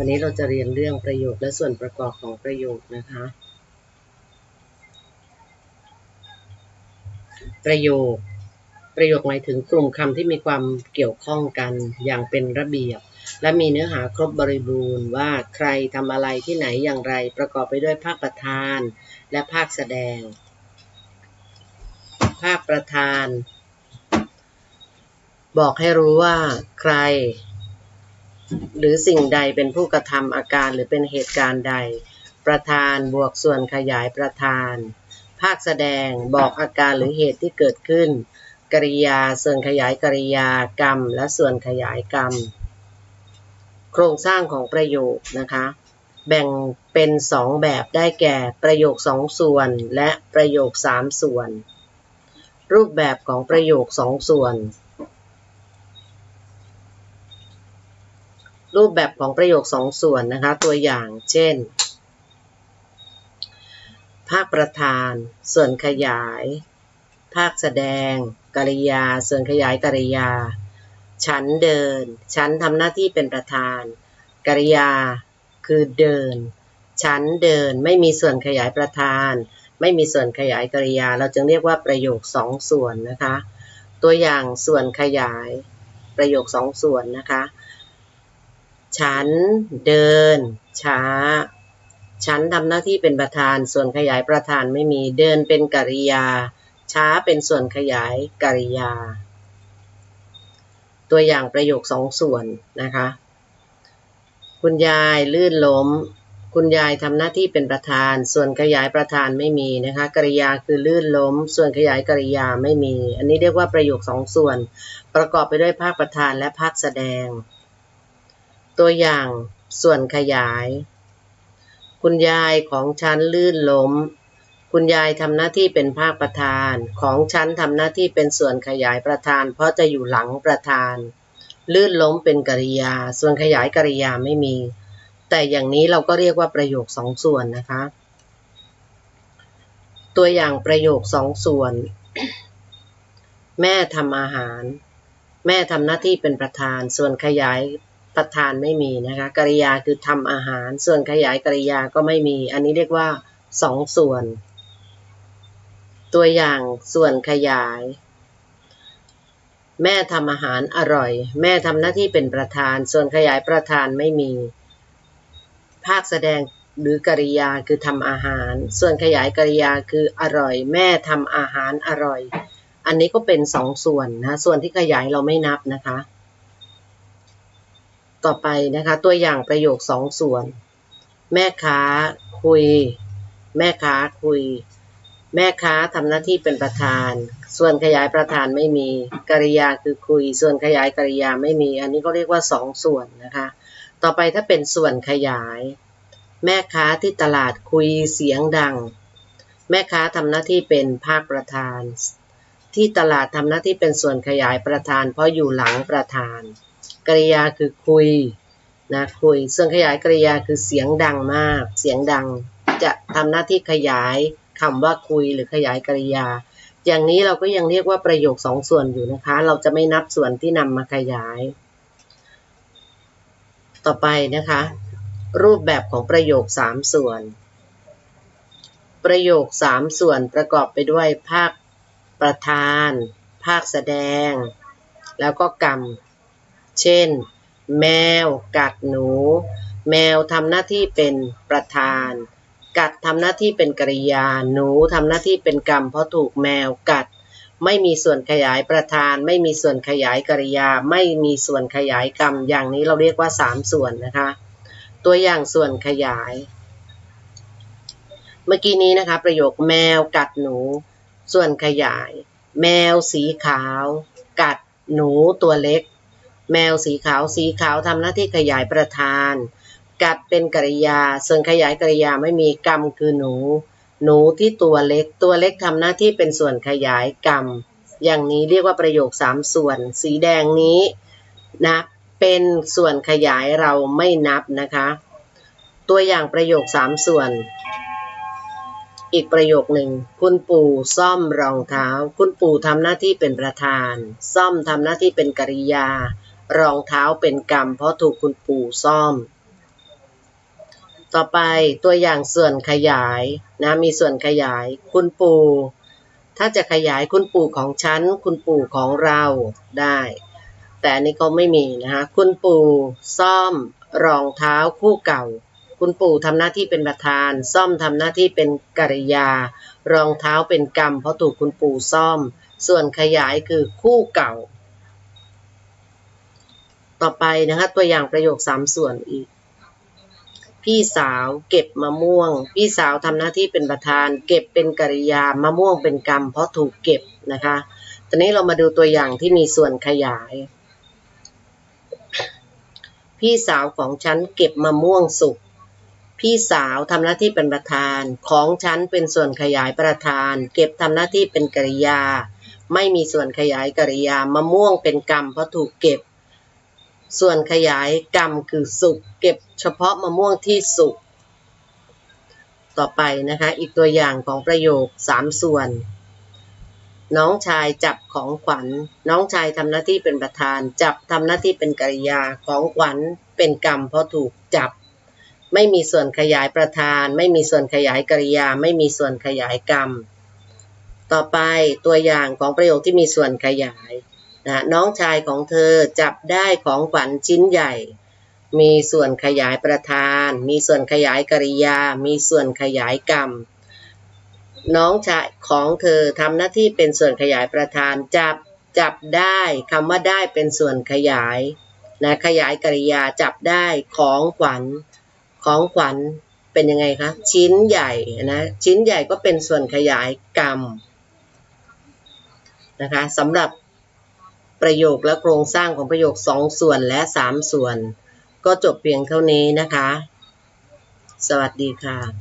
วันนี้เราจะเรียนเรื่องประโยคและส่วนประกอบของประโยคนะคะ ประโยค ประโยคหมายถึงกลุ่มคำที่มีความเกี่ยวข้องกันอย่างเป็นระเบียบ และมีเนื้อหาครบบริบูรณ์ว่าใครทำอะไรที่ไหนอย่างไร ประกอบไปด้วยภาคประธาน และภาคแสดง ภาคประธาน บอกให้รู้ว่าใคร หรือสิ่งใดเป็นผู้กระทำอาการหรือเป็นเหตุการณ์ใด ประธานบวกส่วนขยายประธาน ภาคแสดงบอกอาการหรือเหตุที่เกิดขึ้น กริยาส่วนขยายกริยากรรม และส่วนขยายกรรม โครงสร้างของประโยคนะคะ แบ่งเป็นสองแบบได้แก่ประโยคสองส่วน และประโยคสามส่วน รูปแบบของประโยคสองส่วน รูปแบบของประโยคสองส่วนนะคะ ตัวอย่างเช่น ภาคประธาน ส่วนขยาย ภาคแสดงกริยา ส่วนขยายกริยา ฉันเดิน ฉันทำหน้าที่เป็นประธาน กริยา คือเดิน ฉันเดินไม่มีส่วนขยายประธาน ไม่มีส่วนขยายกริยา เราจึงเรียกว่าประโยคสองส่วนนะคะ ตัวอย่างส่วนขยาย ประโยคสองส่วนนะคะ ฉันเดิน ช้า ฉันทำหน้าที่เป็นประธาน ส่วนขยายประธานไม่มี เดินเป็นกริยา ช้าเป็นส่วนขยายกริยา ตัวอย่างประโยคสองส่วนนะคะ คุณยายลื่นล้ม คุณยายทำหน้าที่เป็นประธาน ส่วนขยายประธานไม่มีนะคะ กริยาคือลื่นล้ม ส่วนขยายกริยาไม่มี อันนี้เรียกว่าประโยคสองส่วน ประกอบไปด้วยภาคประธานและภาคแสดง ตัวอย่างส่วนขยาย คุณยายของฉันลื่นล้ม คุณยายทำหน้าที่เป็นภาคประธาน ของฉันทำหน้าที่เป็นส่วนขยายประธาน เพราะจะอยู่หลังประธาน ลื่นล้มเป็นกริยา ส่วนขยายกริยาไม่มี แต่อย่างนี้เราก็เรียกว่าประโยคสองส่วนนะคะ ตัวอย่างประโยคสองส่วน แม่ทำอาหาร แม่ทำหน้าที่เป็นประธาน ส่วนขยาย ประธานไม่มีนะคะกริยาคือทำอาหาร ส่วนขยายกริยาก็ไม่มี อันนี้เรียกว่าสองส่วน ตัวอย่างส่วนขยาย แม่ทำอาหารอร่อย แม่ทำหน้าที่เป็นประธาน ส่วนขยายประธานไม่มี ภาคแสดงหรือกริยาคือทำอาหาร ส่วนขยายกริยาคืออร่อย แม่ทำอาหารอร่อย อันนี้ก็เป็นสองส่วนนะ ส่วนที่ขยายเราไม่นับนะคะ ต่อไปนะคะ ตัวอย่างประโยคสองส่วน แม่ค้าคุย แม่ค้าคุย แม่ค้าทำหน้าที่เป็นประธาน ส่วนขยายประธานไม่มีกริยาคือคุย ส่วนขยายกริยาไม่มี อันนี้ก็เรียกว่าสองส่วนนะคะ ต่อไปถ้าเป็นส่วนขยาย แม่ค้าที่ตลาดคุยเสียงดัง แม่ค้าทำหน้าที่เป็นภาคประธาน ที่ตลาดทำหน้าที่เป็นส่วนขยายประธาน เพราะอยู่หลังประธาน กริยาคือคุยนะคุย ส่วนขยายกริยาคือเสียงดังมาก เสียงดังจะทำหน้าที่ขยายคำว่าคุยหรือขยายกริยา อย่างนี้เราก็ยังเรียกว่าประโยคสองส่วนอยู่นะคะ เราจะไม่นับส่วนที่นำมาขยาย ต่อไปนะคะ รูปแบบของประโยคสามส่วน ประโยคสามส่วนประกอบไปด้วยภาคประธาน ภาคแสดง แล้วก็กรรม เช่น แมว กัดหนู แมวทำหน้าที่เป็นประธาน กัดทำหน้าที่เป็นกริยา หนูทำหน้าที่เป็นกรรม เพราะถูกแมวกัด ไม่มีส่วนขยายประธาน ไม่มีส่วนขยายกริยา ไม่มีส่วนขยายกรรม อย่างนี้เราเรียกว่าสามส่วนนะคะ ตัวอย่างส่วนขยาย เมื่อกี้นี้นะคะ ประโยคแมวกัดหนู ส่วนขยาย แมวสีขาว กัดหนูตัวเล็ก แมวสีขาวสีขาวทำหน้าที่ขยายประธาน กัดเป็นกริยา ส่วนขยายกริยาไม่มีกรรมคือหนู หนูที่ตัวเล็ก ตัวเล็กทำหน้าที่เป็นส่วนขยายกรรม อย่างนี้เรียกว่าประโยคสามส่วน สีแดงนี้นะเป็นส่วนขยายเราไม่นับนะคะ ตัวอย่างประโยคสามส่วน อีกประโยคหนึ่ง คุณปู่ซ่อมรองเท้า คุณปู่ทำหน้าที่เป็นประธาน ซ่อมทำหน้าที่เป็นกริยา รองเท้าเป็นกรรม เพราะถูกคุณปู่ซ่อม ต่อไปตัวอย่างส่วนขยายนะมีส่วนขยาย คุณปู่ถ้าจะขยายคุณปู่ของฉัน คุณปู่ของเราได้ แต่อันนี้ก็ไม่มีนะคะคุณปู่ซ่อมรองเท้าคู่เก่า คุณปู่ทำหน้าที่เป็นประธาน ซ่อมทำหน้าที่เป็นกริยา รองเท้าเป็นกรรม เพราะถูกคุณปู่ซ่อม ส่วนขยายคือคู่เก่า ต่อไปนะคะ ตัวอย่างประโยคสามส่วนอีก พี่สาวเก็บมะม่วง พี่สาวทำหน้าที่เป็นประธาน เก็บเป็นกริยามะม่วงเป็นกรรม เพราะถูกเก็บนะคะ ตอนนี้เรามาดูตัวอย่างที่มีส่วนขยาย พี่สาวของฉันเก็บมะม่วงสุกพี่สาวทำหน้าที่เป็นประธานของฉันเป็นส่วนขยายประธาน เก็บทำหน้าที่เป็นกริยา ไม่มีส่วนขยายกริยามะม่วงเป็นกรรมเพราะถูกเก็บ ส่วนขยายกรรมคือสุกเก็บเฉพาะมะม่วงที่สุก ต่อไปนะคะอีกตัวอย่างของประโยคสามส่วน น้องชายจับของขวัญ น้องชายทำหน้าที่เป็นประธาน จับทำหน้าที่เป็นกริยาของขวัญเป็นกรรมเพราะถูกจับ ไม่มีส่วนขยายประธาน ไม่มีส่วนขยายกริยา ไม่มีส่วนขยายกรรม ต่อไปตัวอย่างของประโยคที่มีส่วนขยาย นะน้องชายของเธอจับได้ของขวัญชิ้นใหญ่ มีส่วนขยายประธาน มีส่วนขยายกริยา มีส่วนขยายกรรม น้องชายของเธอทำหน้าที่เป็นส่วนขยายประธาน จับจับได้คำว่าได้เป็นส่วนขยายนะขยายกริยาจับได้ของขวัญของขวัญเป็นยังไงคะชิ้นใหญ่นะชิ้นใหญ่ก็เป็นส่วนขยายกรรมนะคะสำหรับ ประโยคและโครงสร้างของประโยคสองส่วนและสามส่วน ก็จบเพียงเท่านี้นะคะ สวัสดีค่ะ